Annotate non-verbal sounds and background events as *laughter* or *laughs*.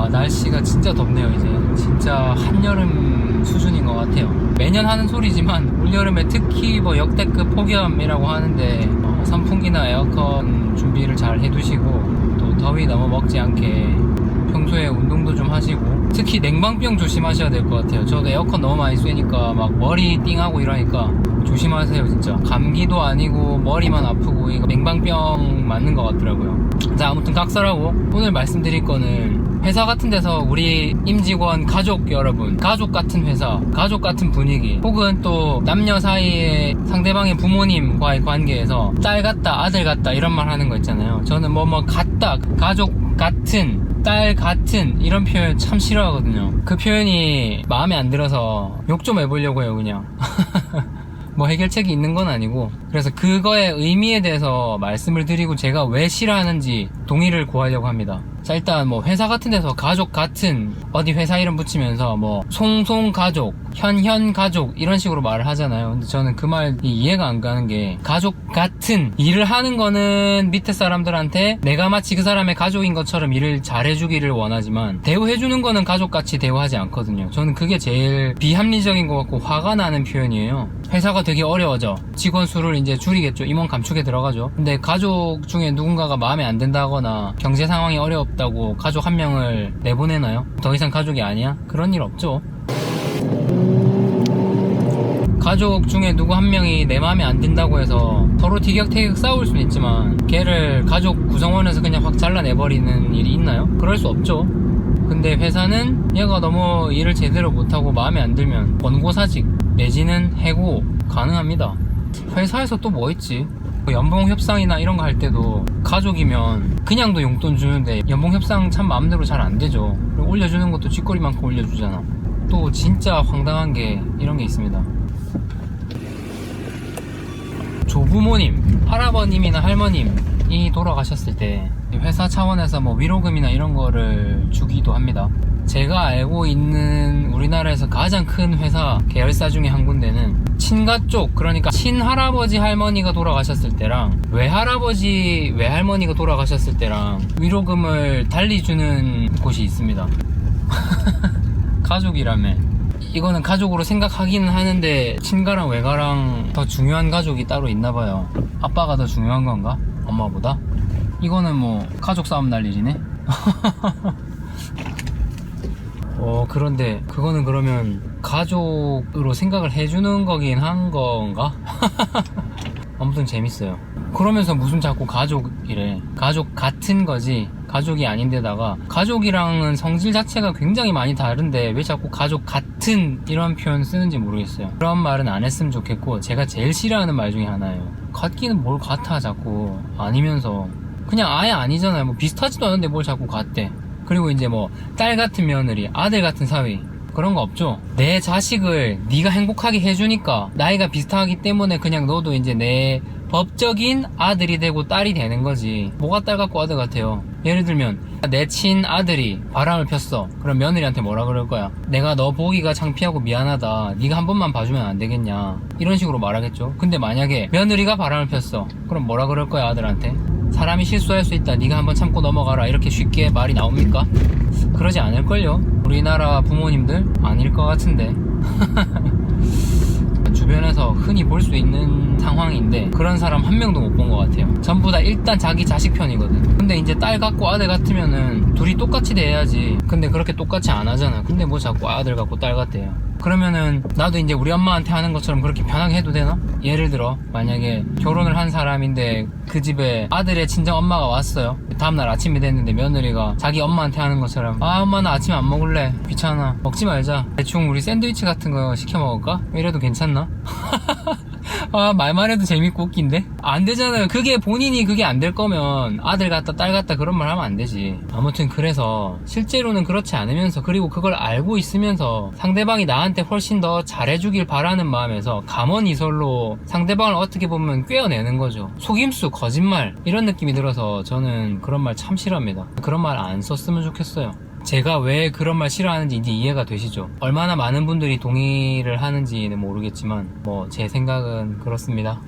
와 날씨가 진짜 덥네요 이제. 진짜 한여름 수준인 것 같아요. 매년 하는 소리지만 올여름에 특히 뭐 역대급 폭염이라고 하는데 어, 선풍기나 에어컨 준비를 잘 해두시고 또 더위 너무 먹지 않게 평소에 운동도 좀 하시고 특히 냉방병 조심하셔야 될 것 같아요. 저도 에어컨 너무 많이 쐬니까 막 머리 띵하고 이러니까 조심하세요 진짜. 감기도 아니고 머리만 아프고 이거 냉방병 맞는 것 같더라고요. 자 아무튼 각설하고 오늘 말씀드릴 거는 회사 같은 데서 우리 임직원 가족 여러분 가족 같은 회사 가족 같은 분위기 혹은 또 남녀 사이에 상대방의 부모님과의 관계에서 딸 같다 아들 같다 이런 말 하는 거 있잖아요. 저는 뭐 뭐 같다 가족 같은 딸 같은 이런 표현 참 싫어하거든요. 그 표현이 마음에 안 들어서 욕 좀 해보려고 해요 그냥. *laughs* 뭐 해결책이 있는 건 아니고. 그래서 그거의 의미에 대해서 말씀을 드리고 제가 왜 싫어하는지 동의를 구하려고 합니다 자 일단 뭐 회사 같은 데서 가족 같은 어디 회사 이름 붙이면서 뭐 송송 가족 현현 가족 이런 식으로 말을 하잖아요. 근데 저는 그 말이 이해가 안 가는 게 가족 같은 일을 하는 거는 밑에 사람들한테 내가 마치 그 사람의 가족인 것처럼 일을 잘해주기를 원하지만 대우해주는 거는 가족같이 대우하지 않거든요. 저는 그게 제일 비합리적인 것 같고 화가 나는 표현이에요. 회사가 되게 어려워져. 직원 수를 이제 줄이겠죠. 임원 감축에 들어가죠. 근데 가족 중에 누군가가 마음에 안 든다거나 경제 상황이 어렵다 고 가족 한 명을 내보내나요? 더 이상 가족이 아니야? 그런 일 없죠 가족 중에 누구 한 명이 내 마음에 안 든다고 해서 서로 티격태격 싸울 수는 있지만 걔를 가족 구성원에서 그냥 확 잘라내버리는 일이 있나요? 그럴 수 없죠 근데 회사는 얘가 너무 일을 제대로 못하고 마음에 안 들면 권고사직 내지는 해고 가능합니다 회사에서 또뭐 있지? 뭐 연봉 협상이나 이런 거 할 때도 가족이면 그냥도 용돈 주는데 연봉 협상 참 마음대로 잘 안 되죠. 올려주는 것도 쥐꼬리만큼 올려주잖아. 또 진짜 황당한 게 이런 게 있습니다. 조부모님, 할아버님이나 할머님이 돌아가셨을 때 회사 차원에서 뭐 위로금이나 이런 거를 주기도 합니다. 제가 알고 있는 우리나라에서 가장 큰 회사 계열사 중에 한 군데는 친가 쪽 그러니까 친할아버지 할머니가 돌아가셨을 때랑 외할아버지 외할머니가 돌아가셨을 때랑 위로금을 달리 주는 곳이 있습니다. *laughs* 가족이라며 이거는 가족으로 생각하기는 하는데 친가랑 외가랑 더 중요한 가족이 따로 있나 봐요 아빠가 더 중요한 건가? 엄마보다? 이거는 뭐 가족 싸움 날 일이네 어 *laughs* 그런데 그거는 그러면 가족으로 생각을 해주는 거긴 한 건가? *laughs* 아무튼 재밌어요. 그러면서 무슨 자꾸 가족이래? 가족 같은 거지. 가족이 아닌데다가 가족이랑은 성질 자체가 굉장히 많이 다른데 왜 자꾸 가족 같은 이런 표현 쓰는지 모르겠어요. 그런 말은 안 했으면 좋겠고 제가 제일 싫어하는 말 중에 하나예요. 같기는 뭘 같아 자꾸. 아니면서. 그냥 아예 아니잖아요. 뭐 비슷하지도 않은데 뭘 자꾸 같대 그리고 이제 뭐 딸 같은 며느리 아들 같은 사위 그런 거 없죠? 내 자식을 네가 행복하게 해주니까 나이가 비슷하기 때문에 그냥 너도 이제 내 법적인 아들이 되고 딸이 되는 거지. 뭐가 딸 같고 아들 같아요? 예를 들면 내 친 아들이 바람을 폈어. 그럼 며느리한테 뭐라 그럴 거야? 내가 너 보기가 창피하고 미안하다. 네가 한 번만 봐주면 안 되겠냐? 이런 식으로 말하겠죠? 근데 만약에 며느리가 바람을 폈어. 그럼 뭐라 그럴 거야 아들한테 사람이 실수할 수 있다. 네가 한번 참고 넘어가라. 이렇게 쉽게 말이 나옵니까? 그러지 않을걸요. 우리나라 부모님들 아닐 것 같은데 *laughs* 주변에서 흔히 볼 수 있는 상황인데 그런 사람 한 명도 못 본 것 같아요. 전부 다 일단 자기 자식 편이거든. 근데 이제 딸 같고 아들 같으면은 둘이 똑같이 대해야지. 근데 그렇게 똑같이 안 하잖아. 근데 뭐 자꾸 아들 같고 딸 같대요. 그러면은 나도 이제 우리 엄마한테 하는 것처럼 그렇게 편하게 해도 되나? 예를 들어 만약에 결혼을 한 사람인데 그 집에 아들의 친정 엄마가 왔어요. 다음날 아침이 됐는데 며느리가 자기 엄마한테 하는 것처럼 아 엄마 나 아침 안 먹을래. 귀찮아. 먹지 말자. 대충 우리 샌드위치 같은 거 시켜 먹을까? 이래도 괜찮나? *laughs* 아 말만 해도 재밌고 웃긴데? 안 되잖아요. 그게 본인이 그게 안 될 거면 아들 같다 딸 같다 그런 말 하면 안 되지. 아무튼 그래서 실제로는 그렇지 않으면서 그리고 그걸 알고 있으면서 상대방이 나한테 훨씬 더 잘해주길 바라는 마음에서 감언이설로 상대방을 어떻게 보면 꿰어내는 거죠. 속임수 거짓말 이런 느낌이 들어서 저는 그런 말 참 싫어합니다. 그런 말 안 썼으면 좋겠어요 제가 왜 그런 말 싫어하는지 이제 이해가 되시죠? 얼마나 많은 분들이 동의를 하는지는 모르겠지만 뭐 제 생각은 그렇습니다.